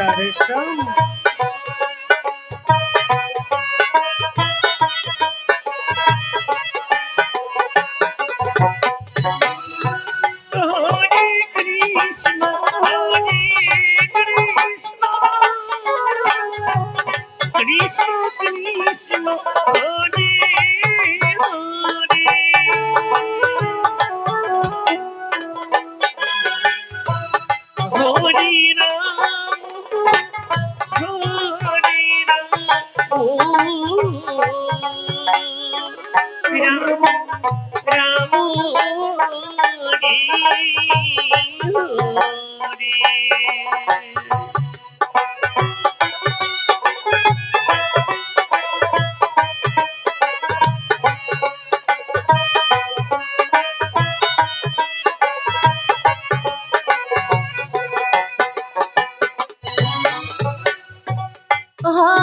রাধে শ্যাম হরে কৃষ্ণ রাম রাম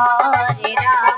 রে